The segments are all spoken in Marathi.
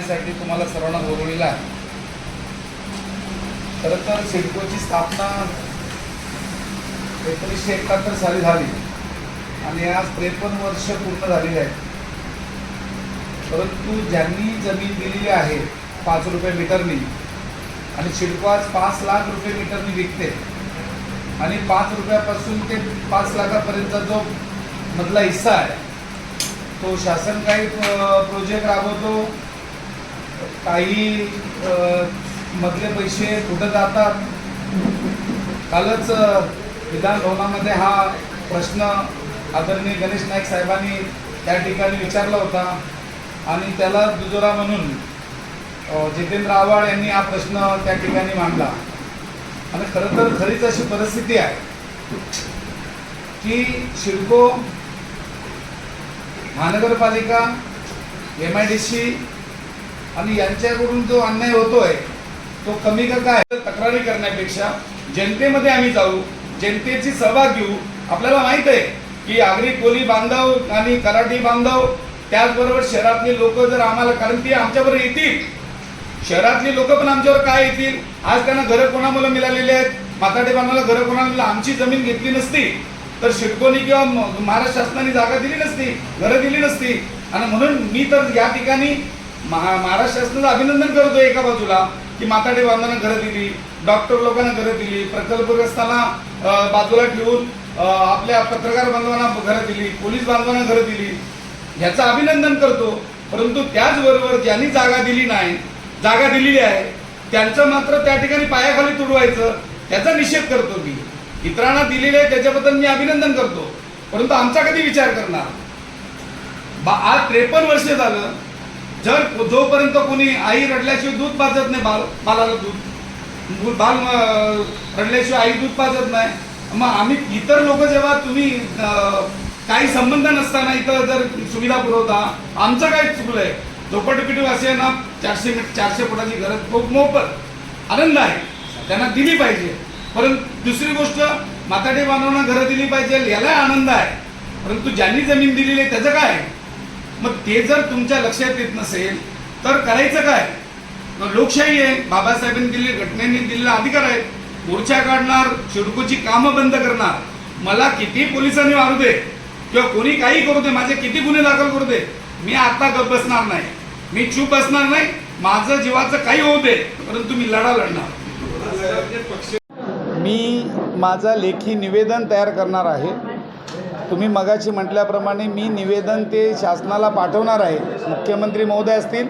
करण्यासाठी तुम्हाला सर्वांना बोलवलेलं आहे. खरं तर सिडकोची स्थापना एकोणीसशे एकाहत्तर साली झाली. आणि आज त्रेपन्न वर्ष पूर्ण झालेली आहे. परंतु ज्यांनी जमीन दिलेली आहे पाच रुपये मीटरनी आणि सिडको आज पाच लाख रुपये मीटरनी विकते. आणि पाच रुपयापासून ते पाच लाखापर्यंतचा जो मधला हिस्सा आहे तो शासन काही प्रोजेक्ट राबवतो काही मधले पैसे कुठं जातात? कालच विधानभवनामध्ये हा प्रश्न आदरणीय गणेश नाईक साहेबांनी त्या ठिकाणी विचारला होता आणि त्याला दुजोरा म्हणून जितेंद्र आव्हाड यांनी हा प्रश्न त्या ठिकाणी मांडला. आणि खरं तर खरीच अशी परिस्थिती आहे की शिडको महानगरपालिका एम आय डी सी आणि यांच्याकडून जो अन्याय होतोय तो कमी करता आहे. तक्रारी करण्यापेक्षा जनतेमध्ये आम्ही जाऊ जनतेची सहभाग घेऊ. आपल्याला माहीत आहे की आगरी कोली बांधव आणि कराटी बांधव त्याचबरोबर शहरातले लोक जर आम्हाला कारण ती आमच्यावर येतील. शहरातली लोक पण आमच्यावर काय येतील? आज त्यांना घरं कोणामुळे मिळालेली आहेत? माताडे बांधवाला घरं कोणाला आमची जमीन घेतली नसती. तर शिडकोनी किंवा महाराष्ट्र शासनाने जागा दिली नसती घरं दिली नसती. आणि म्हणून मी तर या ठिकाणी महा महाराष्ट्र शासनाचं अभिनंदन करतो एका बाजूला की माताडे बांधवांना घरं दिली डॉक्टर लोकांना घरं दिली प्रकल्पग्रस्तांना बाजूला ठेवून आपल्या पत्रकार बांधवांना घरं दिली पोलीस बांधवांना घरं दिली. ह्याचं अभिनंदन करतो परंतु त्याचबरोबर ज्यांनी जागा दिली नाही जागा दिलेली आहे त्यांचं मात्र त्या ठिकाणी पायाखाली तुडवायचं त्याचा निषेध करतो मी. इतरांना दिलेलं आहे त्याच्याबद्दल मी अभिनंदन करतो. परंतु आमचा कधी विचार करणार? बा आज त्रेपन्न वर्ष झालं जर जोपर्यंत कोणी आई रडल्याशिवाय दूध पाजत नाही बाल बालाला दूध. दूध- बाल रडल्याशिवाय आई दूध पाजत नाही. मग आम्ही इतर लोक जेव्हा तुम्ही काही संबंध नसताना इथं जर सुविधा पुरवता आमचं काय चुकलंय झोपडपट्टी असे ना चारशे चारशे फुटाची गरज खूप मोफत आनंद आहे. त्यांना दिली पाहिजे. परंतु दुसरी गोष्ट माताडे बांधवांना घरं दिली पाहिजे याला आनंद आहे. परंतु ज्यांनी जमीन दिलेली आहे त्याचं काय आहे? मग ते जर तुमच्या लक्षात येत नसेल तर करायचं काय? लोकशाही आहे. बाबासाहेबांनी दिलेले घटनेने दिलेला अधिकार आहे. मोर्चा काढणार शिडकोची कामं बंद करणार. मला किती पोलिसांनी मारू दे किंवा कोणी काही करू दे माझे किती गुन्हे दाखल करू दे मी आता गप बसणार नाही. मी चूप बसणार नाही. माझं जीवाचं काही होऊ दे परंतु मी लढा लढणार. मी माझा लेखी निवेदन तयार करणार आहे. तुम्ही मगाशी म्हटल्याप्रमाणे मी निवेदन ते शासनाला पाठवणार आहे. मुख्यमंत्री महोदय असतील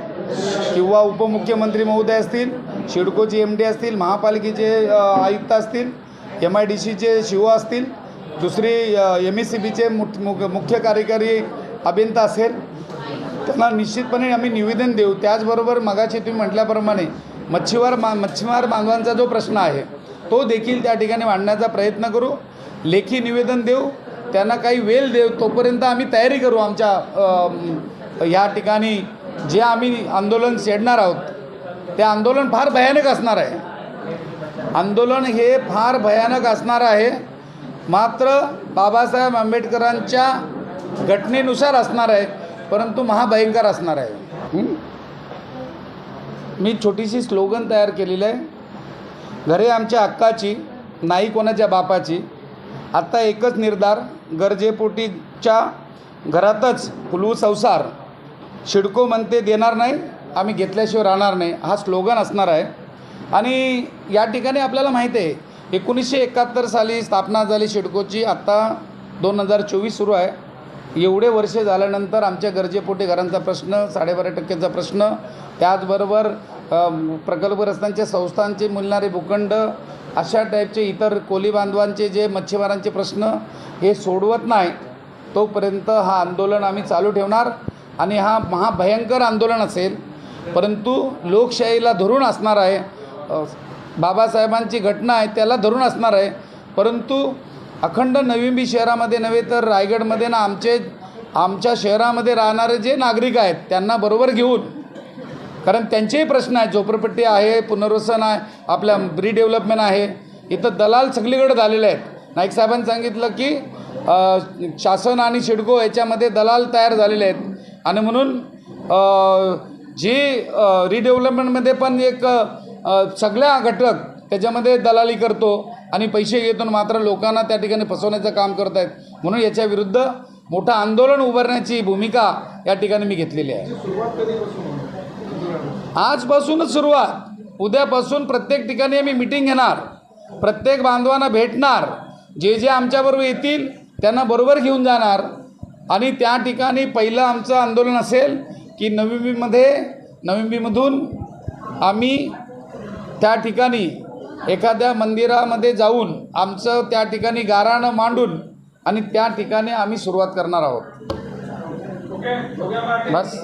किंवा उपमुख्यमंत्री महोदय असतील शिडकोचे एम डी असतील महापालिकेचे आयुक्त असतील एम आय डी सीचे शिव असतील दुसरी एम एस सी बीचे मुख्य कार्यकारी अभियंता असेल त्यांना निश्चितपणे आम्ही निवेदन देऊ. त्याचबरोबर मगाशी तुम्ही म्हटल्याप्रमाणे मच्छीमार मा मच्छीमार बांधवांचा जो प्रश्न आहे तो देखील त्या ठिकाणी मांडण्याचा प्रयत्न करू. लेखी निवेदन देऊ. त्यांना काही वेळ देऊ तोपर्यंत आम्ही तयारी करू आमच्या ह्या या ठिकाणी जे आम्ही आंदोलन छेडणार आहोत ते आंदोलन फार भयानक असणार आहे. आंदोलन हे फार भयानक असणार आहे. मात्र बाबासाहेब आंबेडकरांच्या घटनेनुसार असणार आहे परंतु महाभयंकर असणार आहे. मी छोटीशी स्लोगन तयार केलेली आहे. घरे आमच्या हक्काची नाही कोणाच्या बापाची. आत्ता एकच निर्धार गरजेपोटीच्या घरातच फुलवू संसार. शिडको म्हणते देणार नाही आम्ही घेतल्याशिवाय राहणार नाही. हा स्लोगन असणार आहे. आणि या ठिकाणी आपल्याला माहिती आहे एकोणीसशे एकाहत्तर साली स्थापना झाली शिडकोची. आत्ता दोन हजार चोवीस सुरू आहे. एवढे वर्ष झाल्यानंतर आमच्या गरजेपोटी घरांचा प्रश्न साडेबारा टक्क्याचा प्रश्न त्याचबरोबर प्रकल्पग्रस्तांच्या संस्थांचे मिळणारे भूखंड अशा टाईपचे इतर कोली बांधवांचे जे मच्छीमारांचे प्रश्न हे सोडवत नाही तोपर्यंत हा आंदोलन आम्ही चालू ठेवणार आणि हा महाभयंकर आंदोलन असेल. परंतु लोकशाहीला धरून असणार आहे बाबासाहेबांची घटना आहे त्याला धरून असणार आहे. परंतु अखंड नवींबी शहरामध्ये नव्हे तर रायगडमध्ये ना आमचे आमच्या शहरामध्ये राहणारे जे नागरिक आहेत त्यांना बरोबर घेऊन कारण त्यांचेही प्रश्न आहेत. झोपडपट्टी आहे पुनर्वसन आहे आपल्या रिडेव्हलपमेंट आहे. इथं दलाल सगळीकडे झालेले आहेत. नाईक साहेबांनी सांगितलं की शासन आणि शिडको याच्यामध्ये दलाल तयार झालेले आहेत. आणि म्हणून जी रिडेव्हलपमेंटमध्ये पण एक सगळ्या घटक त्याच्यामध्ये दलाली करतो आणि पैसे घेतून मात्र लोकांना त्या ठिकाणी फसवण्याचं काम करत आहेत म्हणून याच्या विरुद्ध मोठं आंदोलन उभारण्याची भूमिका या ठिकाणी मी घेतलेली आहे. आजपासूनच सुरुवात. उद्यापासून प्रत्येक ठिकाणी आम्ही मिटिंग घेणार. प्रत्येक बांधवांना भेटणार. जे जे आमच्याबरोबर येतील त्यांना बरोबर घेऊन जाणार. आणि त्या ठिकाणी पहिलं आमचं आंदोलन असेल की नवी मुंबईमध्ये आम्ही त्या ठिकाणी एखाद्या मंदिरामध्ये जाऊन आमचं त्या ठिकाणी गाराणं मांडून आणि त्या ठिकाणी आम्ही सुरुवात करणार आहोत. बस.